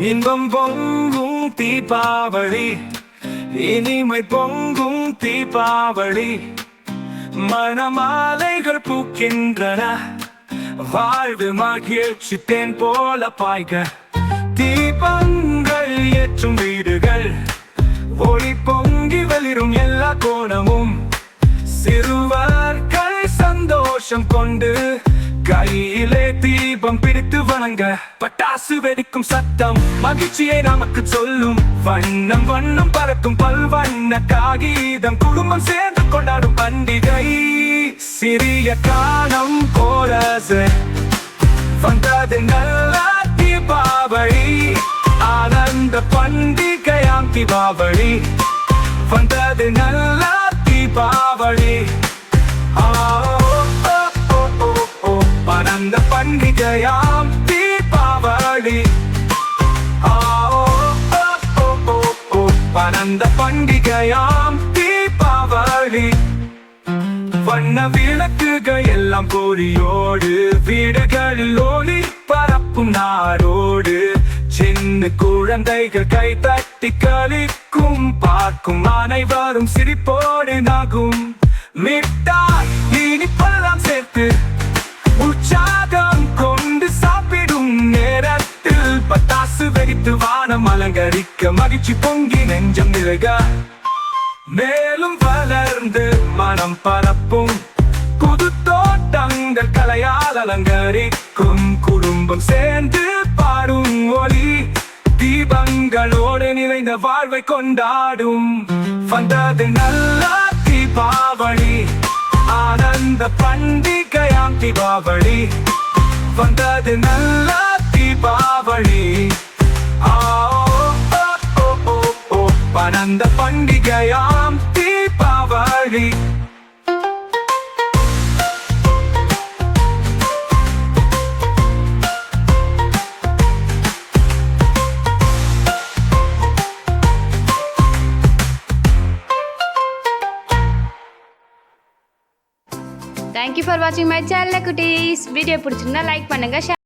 இன்பம் பொங்கும் தீபாவளி இனிமை பொங்கும் தீபாவளி. மணமாலைகள் பூக்கின்றன வாழ்வு மகிழ்ச்சி தேன் போல பாய்க. தீபங்கள் ஏற்றும் வீடுகள் ஒளி பொங்கி வெளிரும் எல்லா கோணமும். சிறுவர்கள் சந்தோஷம் கொண்டு கையிலே தீபம் பிடித்து வணங்க. பட்டாசு வெடிக்கும் சத்தம் மகிழ்ச்சியை நமக்கு சொல்லும். வண்ணம் வண்ணம் பறக்கும் பல்வண்ண காகிதம். குடும்பம் சேர்ந்து கொண்டாடும் பண்டிகை. சிறிய காணம் போரசு வந்தது நல்ல தீபாவளி. ஆனந்த பண்டிகையாம் தீபாவளி. வந்தது நல்ல தீபாவளி. அந்த பண்டிகையாம் தீபாவளி. வண்ண விளக்குகள் எல்லாம் பொறியோடு வீடுகளில் ஒளி பரப்பும் நாரோடு. சின்ன குழந்தைகள் கை தட்டி கழிக்கும் பார்க்கும் அனைவரும் சிரிப்போடு நகும். மிட்டாய் இனிப்பெல்லாம் சேர்த்து உற்சாகம் கொண்டு சாப்பிடும் நேரத்தில் பட்டாசு வெடித்து வானம் அலங்கரிக்க மகிழ்ச்சி பொங்கி நெஞ்சம் நிறைக. மேலும் வளர்ந்து மனம் பரப்பும். புது தோட்டங்கள் கலையால் அலங்கரிக்கும். குடும்பம் சேர்ந்து பாடும் ஒளி. தீபங்களோடு நிறைந்த வாழ்வை கொண்டாடும். வந்தது நல்ல தீபாவளி. ஆனந்த பண்டிகையாம் தீபாவளி. வந்தது நல்ல தீபாவளி. ஆனந்த பண்டிகையாம் தீபாவளி. தேங்க்யூ ஃபார் வாட்சிங் மை சேனல் குட்டீஸ். வீடியோ பிடிச்சிருந்தா லைக் பண்ணுங்க share